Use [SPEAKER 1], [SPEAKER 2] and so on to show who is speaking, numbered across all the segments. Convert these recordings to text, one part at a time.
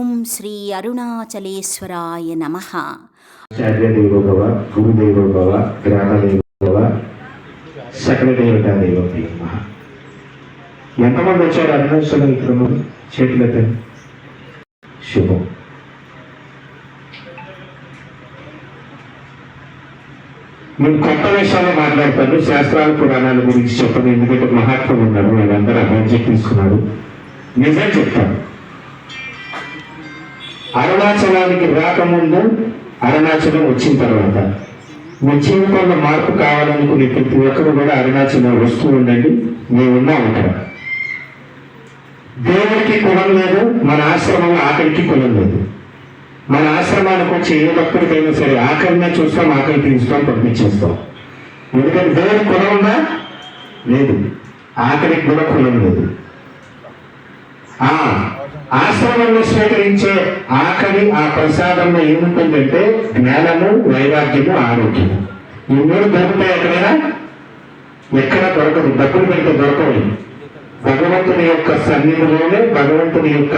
[SPEAKER 1] ఓం శ్రీ అరుణాచలేశ్వరాయ నమ.
[SPEAKER 2] ఆచార్యదేవోభవ గురుదేవోభవ గ్రామదేవోభవ సకల దేవతా దేవతే నమః. ఎంతమంది వచ్చారు అరుణాచల విక్రమం చేతులతో శుభం. నేను కొత్త విషయాలు మాట్లాడతాను శాస్త్రాల పురాణాల గురించి చెప్పను ఎందుకంటే మహాత్ములు ఉన్నారు వాళ్ళందరూ అభివృద్ధి తీసుకున్నారు నిజం చెప్తాను. అరుణాచలానికి రాకముందు అరుణాచలం వచ్చిన తర్వాత. మీ జీవితంలో మార్పు కావాలనుకునే ప్రతి ఒక్కరు కూడా అరుణాచలం వస్తూ ఉండండి. మేము ఉన్నాం అక్కడ. దేవుడికి కులం లేదు మన ఆశ్రమంలో ఆకలికి కులం లేదు. మన ఆశ్రమానికి వచ్చి ఏ ఒక్కరికైనా సరే ఆకలినే చూస్తాం ఆకలి తీరుస్తాం పంపించేస్తాం ఎందుకంటే దేవుడి కులం ఉందా? లేదు. ఆకలికి కూడా కులం లేదు. ఆ ఆశ్రమంలో స్వీకరించే ఆకలి ఆ ప్రసాదంలో ఏముంటుందంటే జ్ఞానము వైరాగ్యము ఆరోగ్యము. ఈ మూడు దొరుకుతాయి ఎక్కడైనా? ఎక్కడ దొరకదు. డబ్బులు పెడితే దొరకవు. భగవంతుని యొక్క సన్నిధిలోనే భగవంతుని యొక్క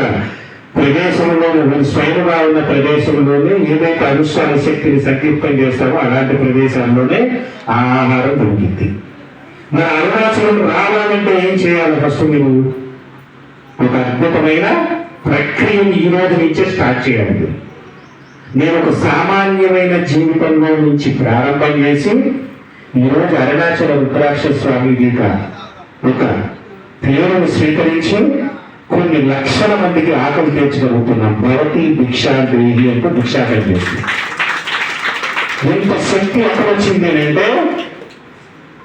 [SPEAKER 2] ప్రదేశంలోనే స్వయంగా ఉన్న ప్రదేశంలోనే ఏదైతే అనుష్ఠాన శక్తిని సంకీర్తం చేస్తామో అలాంటి ప్రదేశాల్లోనే ఆహారం దొరికింది మరి అరుణాచలం రావాలంటే ఏం చేయాలి? ఫస్ట్ నువ్వు ఒక అద్భుతమైన ప్రక్రియను ఈ రోజు నుంచే స్టార్ట్ చేయాలి. నేను ఒక సామాన్యమైన జీవితంలో నుంచి ప్రారంభం చేసి ఈరోజు అరుణాచల రుద్రాక్ష స్వామి గీత ఒక పేరును స్వీకరించి కొన్ని లక్షల మందికి ఆకలి తీర్చగలుగుతున్నాం. భవతి భిక్షాదేవి అంటూ భిక్షాకరి చేస్తుంది ఎంత శక్తి ఎక్కడ వచ్చింది అంటే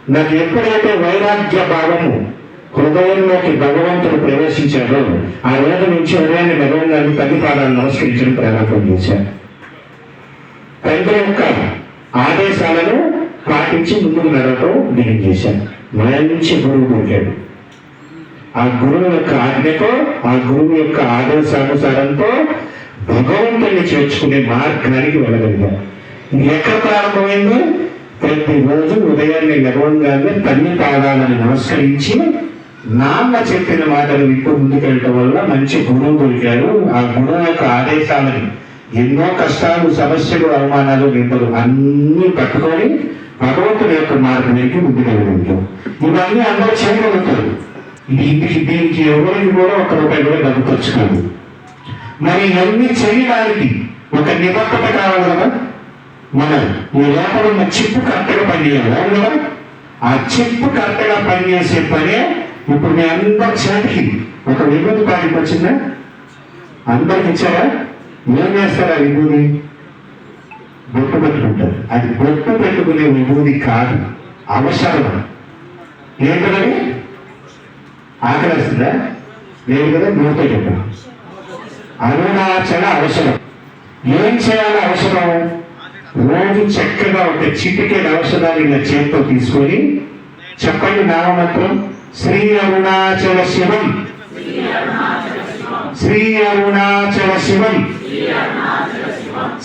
[SPEAKER 2] నాకు ఎప్పుడైతే వైరాగ్య భావము హృదయంలోకి భగవంతుడు ప్రవేశించాడు. ఆ రోజు నుంచి హృదయాన్ని భగవంతుని తల్లి పాదాలు నమస్కరించడం ప్రారంభం చేశారు. తండ్రి యొక్క ఆదేశాలను పాటించి ముందుకు నడవటం నేను చేశాను మంచి గురువు పుట్టాడు. ఆ గురువు యొక్క ఆజ్ఞతో ఆ గురువు యొక్క ఆదేశానుసారంతో భగవంతుని చేర్చుకునే మార్గానికి వెళ్ళగలిగాను ఎక్కడ ప్రారంభమైంది? ప్రతిరోజు ఉదయాన్నే గర్వంగానే తల్లి పాదాలను నమస్కరించి నాన్న చెప్పిన మాటలు విప్పు ముందుకెళ్ళటం వల్ల మంచి గురువు దొరికారు. ఆ గురువు యొక్క ఆదేశాలని ఎన్నో కష్టాలు సమస్యలు అవమానాలు నిందలు అన్నీ పట్టుకొని భగవంతుని యొక్క మార్గానికి ముందుకెళ్ళగలుగుతాం ఇవన్నీ అందరూ చేయగలుగుతారు దీనికి దీనికి ఎవరికి కూడా ఒక రూపాయి కూడా డబ్బు ఖర్చు కాదు. మరి ఇవన్నీ చేయడానికి ఒక నిబద్ధత కావాలి కదా? మన ఈ లోపల ఉన్న చిప్పు కరెక్ట్గా పనిచేయాలి కదా? ఆ చిప్పు కరెక్ట్గా పనిచేసే పనే ఇప్పుడు మీ అందరి చేతికి ఒక విభూతి ప్యాకెట్ వచ్చిందా? అందరికి ఇచ్చారా? ఏం చేస్తారు ఆ విభూతి బొట్టు పెట్టుకుంటారు. అది బొట్టు పెట్టుకునే విభూతి కాదు. అవసరం. ఏంటది ఆకలిస్తుందా? లేదు కదా? నోటే చెప్పాను అరుణాచల అవసరం. ఏం చేయాలి అవసరం? రోజు చక్కగా ఒక చిటికెడ్ ఔషధాన్ని ఇలా చేతితో తీసుకొని చెప్పండి నామమాత్రం. శ్రీ అరుణాచల శివం. శ్రీ అరుణాచల శివం.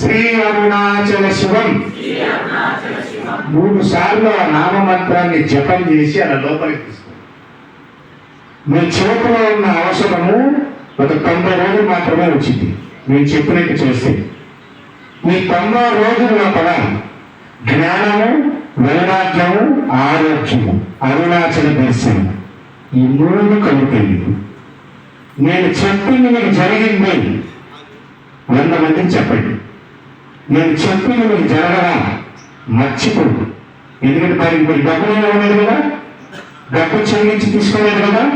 [SPEAKER 2] శ్రీ అరుణాచల శివం. మూడు సార్లు ఆ నామమంత్రాన్ని జపం చేసి అలా లోపలికి మీ చేతిలో ఉన్న అవసరము ఒక తొంభై రోజులు మాత్రమే వచ్చింది. నేను చెప్పినట్టు చేస్తే. మీ తొంభై రోజుల లోపల జ్ఞానము వైరాగ్యము ఆరోగ్యము. అరుణాచల దర్శనం. ఈ మూడు కలుగుతాయి నేను చెప్పింది మీకు జరిగింది. వంద మందికి చెప్పండి. నేను చెప్పింది మీకు జరగదా? మర్చిపోదు ఎందుకంటే దానికి మీరు డబ్బులు ఇవ్వలేదు కదా? డబ్బు చెల్లించి తీసుకోలేదు కదా?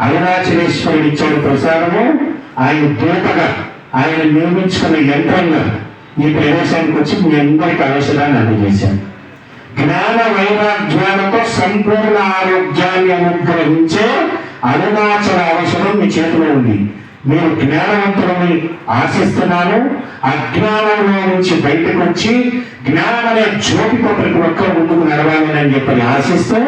[SPEAKER 2] అరుణాచలేశ్వరుడు ఇచ్చాడు ప్రసాదము. ఆయన దూతగా ఆయన నియమించుకున్న యంత్రంగా ఈ ప్రదేశానికి వచ్చి మీ అందరికీ ఔషధాన్ని అందజేశాను జ్ఞాన వైరాగ్యాలతో సంపూర్ణ ఆరోగ్యాన్ని అనుగ్రహించే అరుణాచల అవసరం మీ చేతిలో ఉంది. మీరు జ్ఞానవంతులని ఆశిస్తున్నాను. అజ్ఞానంలో నుంచి బయటకు వచ్చి జ్ఞానం అనే జ్యోతితో ప్రతి ఒక్కరు ముందుకు నడవాలని అని చెప్పి ఆశిస్తూ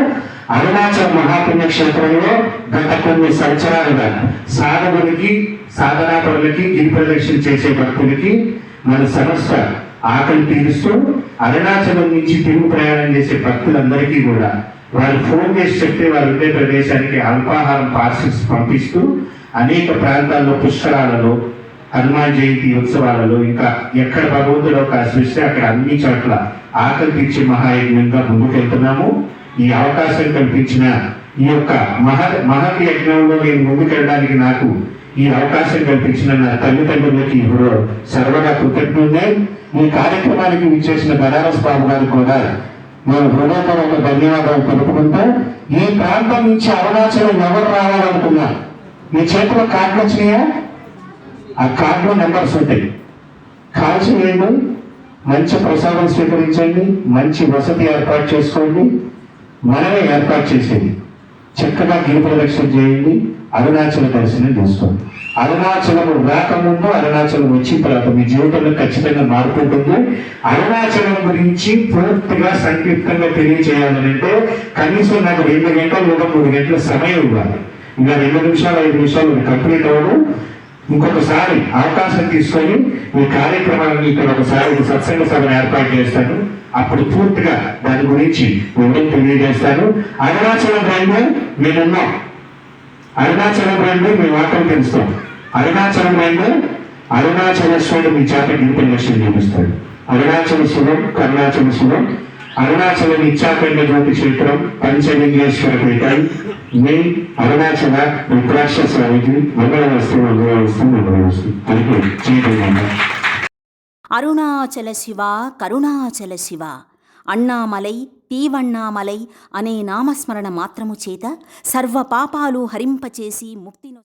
[SPEAKER 2] అరుణాచల మహాపుణ్యక్షేత్రంలో గత కొన్ని సంవత్సరాలుగా సాధకులకి సాధనాపరులకి గిరి ప్రదక్షిణ చేసే భక్తులకి మన సంస్థ ఆకలి తీరుస్తూ అరుణాచలం నుంచి తిరుగు ప్రయాణం చేసే భక్తులందరికీ కూడా వారు ఫోన్ చేసి చెప్తే వారు ఉండే ప్రదేశానికి అల్పాహారం పార్సిల్స్ పంపిస్తూ అనేక ప్రాంతాల్లో పుష్కరాలలో హనుమాన్ జయంతి ఉత్సవాలలో ఇంకా ఎక్కడ భగవంతుడు ఒక సృష్టి అక్కడ అన్ని చోట్ల ఆకలి తీర్చే మహాయజ్ఞంగా ముందుకెళ్తున్నాము. ఈ అవకాశం కల్పించిన ఈ యొక్క మహ మహత్ యజ్ఞంలో నేను ముందుకెళ్ళడానికి నాకు ఈ అవకాశం కల్పించిన నా తల్లిదండ్రులకి ఇప్పుడు సర్వగా కృతజ్ఞులే ఈ కార్యక్రమానికి విచ్చేసిన బనారస్ బాబు గారు కూడా నేను హృదయపూర్వక ధన్యవాదాలు తెలుపుకుంటూ ఈ ప్రాంతం నుంచి అరుణాచలం ఎవరు రావాలనుకున్నా మీ చేతిలో కార్డులు వచ్చినాయా? ఆ కార్డులో నెంబర్స్ ఉంటాయి. కాల్ చేయండి మంచి ప్రసాదం స్వీకరించండి. మంచి వసతి ఏర్పాటు చేసుకోండి. మనమే ఏర్పాటు చేసేది. చక్కగా గిరి ప్రదక్షిణ చేయండి. అరుణాచల దర్శనం చేసుకోండి. అరుణాచలం రాకముందు అరుణాచలం వచ్చిన తర్వాత మీ జీవితంలో ఖచ్చితంగా మార్పు ఉంటుంది అరుణాచలం గురించి పూర్తిగా సంక్షిప్తంగా తెలియజేయాలంటే కనీసం నాకు రెండు గంటలు లేదా మూడు గంటల సమయం ఇవ్వాలి. ఇంకా రెండు నిమిషాలు ఐదు నిమిషాలు కంప్లీట్ అవ్వడం ఇంకొకసారి అవకాశం తీసుకొని ఈ కార్యక్రమాన్ని ఇక్కడ ఒకసారి సత్సంగ సభను ఏర్పాటు చేస్తాను. అప్పుడు పూర్తిగా దాని గురించి వివరం తెలియజేస్తాను. అరుణాచలం రైల్వే మేమున్నాం. అరుణాచలం రండి మేము ఆటలు తెలుస్తాం అరుణాచలం రండి అరుణాచలేశ్వరుడు మీ చేత ఇంటర్నేషన్ చూపిస్తాడు. అరుణాచల శివం కరుణాచల శివం అరుణాచల నిత్యాకండ జ్యోతి క్షేత్రం పంచలింగేశ్వర పీఠం మీ అరుణాచల రుద్రాక్ష స్వామికి మంగళవస్తు మంగళవస్తు మంగళ అందుకే చేయడం
[SPEAKER 1] అరుణాచల శివ కరుణాచల శివ. అన్నామలై తీవണ്ണామలై అనే నామస్మరణ మాత్రము చేత సర్వపాపాలు హరింపచేసి ముక్తిను